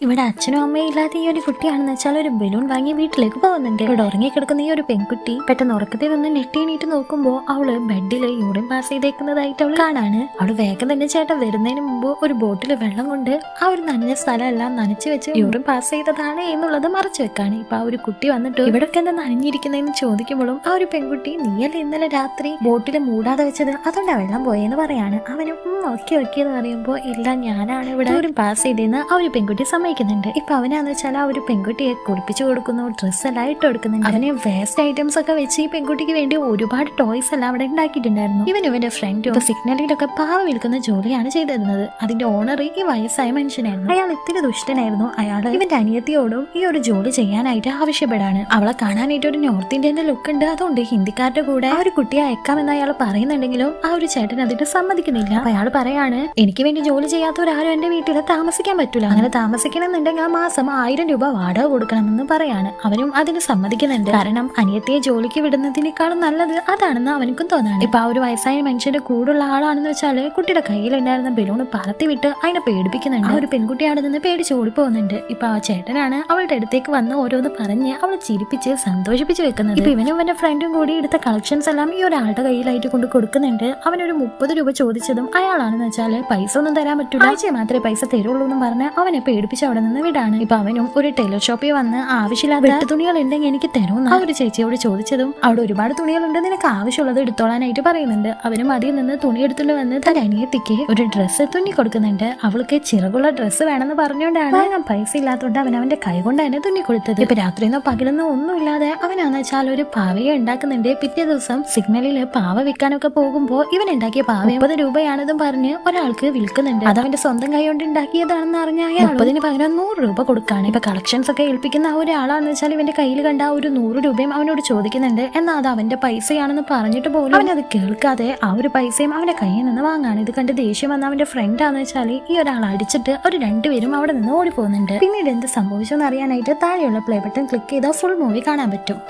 ഇവിടെ അച്ഛനും അമ്മയും ഇല്ലാതെ ഈ ഒരു കുട്ടിയാണെന്ന് വെച്ചാൽ ഒരു ബലൂൺ വാങ്ങി വീട്ടിലേക്ക് പോകുന്നുണ്ട്. ഇവിടെ ഉറങ്ങിക്കിടക്കുന്ന ഈ ഒരു പെൺകുട്ടി പെട്ടെന്ന് ഉറക്കത്തിൽ നിന്ന് നെട്ടി എണീറ്റ് നോക്കുമ്പോൾ അവൾ ബെഡിൽ യൂറിൻ പാസ് ചെയ്തേക്കുന്നതായിട്ട് അവൾ കാണാണ്. അവൾ വേഗം തന്നെ ചേട്ടൻ വരുന്നതിന് മുമ്പ് ഒരു ബോട്ടിൽ വെള്ളം കൊണ്ട് ആ ഒരു നനഞ്ഞ സ്ഥലമെല്ലാം നനച്ചു വെച്ച് യൂറിൻ പാസ് ചെയ്തതാണ് എന്നുള്ളത് മറച്ചു വെക്കാണ്. ഇപ്പൊ ആ ഒരു കുട്ടി വന്നിട്ട് ഇവിടൊക്കെ എന്താ നനഞ്ഞിരിക്കുന്നതെന്ന് ചോദിക്കുമ്പോഴും ആ ഒരു പെൺകുട്ടി നീയല്ലേ ഇന്നലെ രാത്രി ബോട്ടിൽ മൂടാതെ വെച്ചത്? അതുകൊണ്ടാ വെള്ളം പോയെന്ന് പറയാണ്. അവനും ഓക്കെ ഓക്കെ എന്ന് പറയുമ്പോൾ ഇല്ല ഞാനാണ് ഇവിടെ ഒരു പാസ് ചെയ്തെന്ന് ആ ഒരു പെൺകുട്ടി സമ്മതിക്കുന്നുണ്ട്. ഇപ്പൊ അവനാന്ന് വെച്ചാൽ ആ ഒരു പെൺകുട്ടിയെ കുളിപ്പിച്ചു കൊടുക്കുന്നു ഡ്രസ്സ് എല്ലാം ഇട്ട് കൊടുക്കുന്നുണ്ട്. അവന് വേസ്റ്റ് ഐറ്റംസ് ഒക്കെ വെച്ച് ഈ പെൺകുട്ടിക്ക് വേണ്ടി ഒരുപാട് ടോയ്സ് എല്ലാം അവിടെ ഉണ്ടാക്കിയിട്ടുണ്ടായിരുന്നു. ഇവൻ ഇവന്റെ ഫ്രണ്ടും സിഗ്നലിലൊക്കെ പാവ വിൽക്കുന്ന ജോലിയാണ് ചെയ്തിരുന്നത്. അതിന്റെ ഓണർ ഈ വയസ്സായ മനുഷ്യനായിരുന്നു. അയാൾ ഇത്തിരി ദുഷ്ടനായിരുന്നു. അയാൾ ഇവന്റെ അനിയത്തിയോടും ഈ ഒരു ജോലി ചെയ്യാനായിട്ട് ആവശ്യപ്പെടാണ്. അവളെ കാണാനായിട്ട് ഒരു നോർത്ത് ഇന്ത്യന്റെ ലുക്ക് ഉണ്ട്. അതുകൊണ്ട് ഹിന്ദിക്കാരുടെ കൂടെ ആ ഒരു കുട്ടിയെ അയക്കാമെന്ന് അയാൾ പറയുന്നുണ്ടെങ്കിലും ആ ഒരു ചേട്ടൻ അതിന് സമ്മതിക്കുന്നില്ല. അയാൾ പറയാണ് എനിക്ക് വേണ്ടി ജോലി ചെയ്യാത്തവരാരും എന്റെ വീട്ടിൽ താമസിക്കാൻ പറ്റൂല. അങ്ങനെ താമസിക്കണമെന്നുണ്ടെങ്കിൽ ആ മാസം ആയിരം രൂപ വാടക കൊടുക്കണമെന്ന് പറയാണ്. അവനും അതിന് സമ്മതിക്കുന്നുണ്ട്. കാരണം അനിയത്തിയെ ജോലിക്ക് വിടുന്നതിനേക്കാളും നല്ലത് അതാണെന്ന് അവനക്കും തോന്നാണ്. ഇപ്പൊ ആ ഒരു വയസ്സായ മനുഷ്യന്റെ കൂടുള്ള ആളാണെന്ന് വെച്ചാൽ കുട്ടിയുടെ കയ്യിലുണ്ടായിരുന്ന ബലൂൺ പറത്തി വിട്ട് അതിനെ പേടിപ്പിക്കുന്നുണ്ട്. ആ. ഒരു പെൺകുട്ടി അവിടെ നിന്ന് പേടിച്ച് ഓടിപ്പോകുന്നുണ്ട്. ഇപ്പൊ ആ ചേട്ടനാണ് അവളുടെ അടുത്തേക്ക് വന്ന് ഓരോന്ന് പറഞ്ഞ് അവളെ ചിരിപ്പിച്ച് സന്തോഷിപ്പിച്ച് വെക്കുന്നത്. ഇപ്പൊ ഇവനും ഇവന്റെ ഫ്രണ്ടും കൂടി എടുത്ത കളക്ഷൻസ് എല്ലാം ഈ ഒരാളുടെ കയ്യിലായിട്ട് കൊണ്ട് കൊടുക്കുന്നുണ്ട്. അവനൊരു മുപ്പത് രൂപ ചോദിച്ചതും അയാളാണെന്ന് വെച്ചാൽ പൈസ ഒന്നും തരാൻ പറ്റൂല. ആഴ്ച മാത്രമേ പൈസ തരുള്ളൂ എന്ന് പറഞ്ഞ് അവനെ പേടിപ്പിച്ച് അവിടെ നിന്ന് വിടാണ്. ഇപ്പൊ അവനും ഒരു ടൈലർ ഷോപ്പിൽ വന്ന് ആവശ്യമില്ലാത്ത തുണികൾ ഉണ്ടെങ്കിൽ എനിക്ക് തരുമെന്ന് ആ ഒരു ചേച്ചിയോട് ചോദിച്ചതും അവിടെ ഒരുപാട് തുണികളുണ്ട് നിനക്ക് ആവശ്യമുള്ളത് എടുത്തോളാനായിട്ട് പറയുന്നുണ്ട്. അവനും അതിൽ നിന്ന് തുണി എടുത്തുകൊണ്ട് വന്ന് തന്റെ അനിയത്തിക്ക് ഒരു ഡ്രസ്സ് തുന്നി കൊടുക്കുന്നുണ്ട്. അവൾക്ക് ചിറകുള്ള ഡ്രസ്സ് വേണമെന്ന് പറഞ്ഞുകൊണ്ടാണ് ഞാൻ പൈസ ഇല്ലാത്തതുകൊണ്ട് അവൻ അവന്റെ കൈ കൊണ്ട് തന്നെ തുന്നി കൊടുത്തത്. ഇപ്പൊ രാത്രിന്നോ പകലെന്നോ ഒന്നുമില്ലാതെ അവനാന്ന് വെച്ചാൽ ഒരു പാവയെ ഉണ്ടാക്കുന്നുണ്ട്. പിറ്റേ ദിവസം സിഗ്നലിൽ പാവ വിൽക്കാനൊക്കെ പോകുമ്പോ ഇവൻ ഉണ്ടാക്കിയ പാവ മുപ്പത് രൂപയാണെന്നും പറഞ്ഞ് ഒരാൾക്ക് വിൽക്കുന്നുണ്ട്. അത് അവന്റെ സ്വന്തം കൈ കൊണ്ട് ഉണ്ടാക്കിയതാണെന്ന് അറിഞ്ഞാൽ അയാൾ മുപ്പതിന് പകരം നൂറ് രൂപ കൊടുക്കാണ്. ഇപ്പൊ കളക്ഷൻസ് ഒക്കെ ഏൽപ്പിക്കുന്ന ആ ഒരാളാണെന്ന് വെച്ചാൽ ഇവന്റെ കയ്യിൽ കണ്ട ആ ഒരു നൂറ് രൂപയും അവനോട് ചോദിക്കുന്നുണ്ട്. എന്നാ അത് അവന്റെ പൈസയാണെന്ന് പറഞ്ഞിട്ട് പോലും അവനത് അത് കേൾക്കാതെ ആ ഒരു പൈസയും അവന്റെ കയ്യിൽ നിന്ന് വാങ്ങാണ്. ഇത് കണ്ട് ദേഷ്യം വന്ന അവന്റെ ഫ്രണ്ടാന്ന് വെച്ചാൽ ഈ ഒരാൾ അടിച്ചിട്ട് അവർ രണ്ടുപേരും അവിടെ നിന്ന് ഓടി പോകുന്നുണ്ട് പിന്നീട് എന്ത് സംഭവിച്ചെന്ന് അറിയാനായിട്ട് താഴെയുള്ള പ്ലേ ബട്ടൺ ക്ലിക്ക് ചെയ്താൽ ഫുൾ മൂവി കാണാൻ പറ്റും.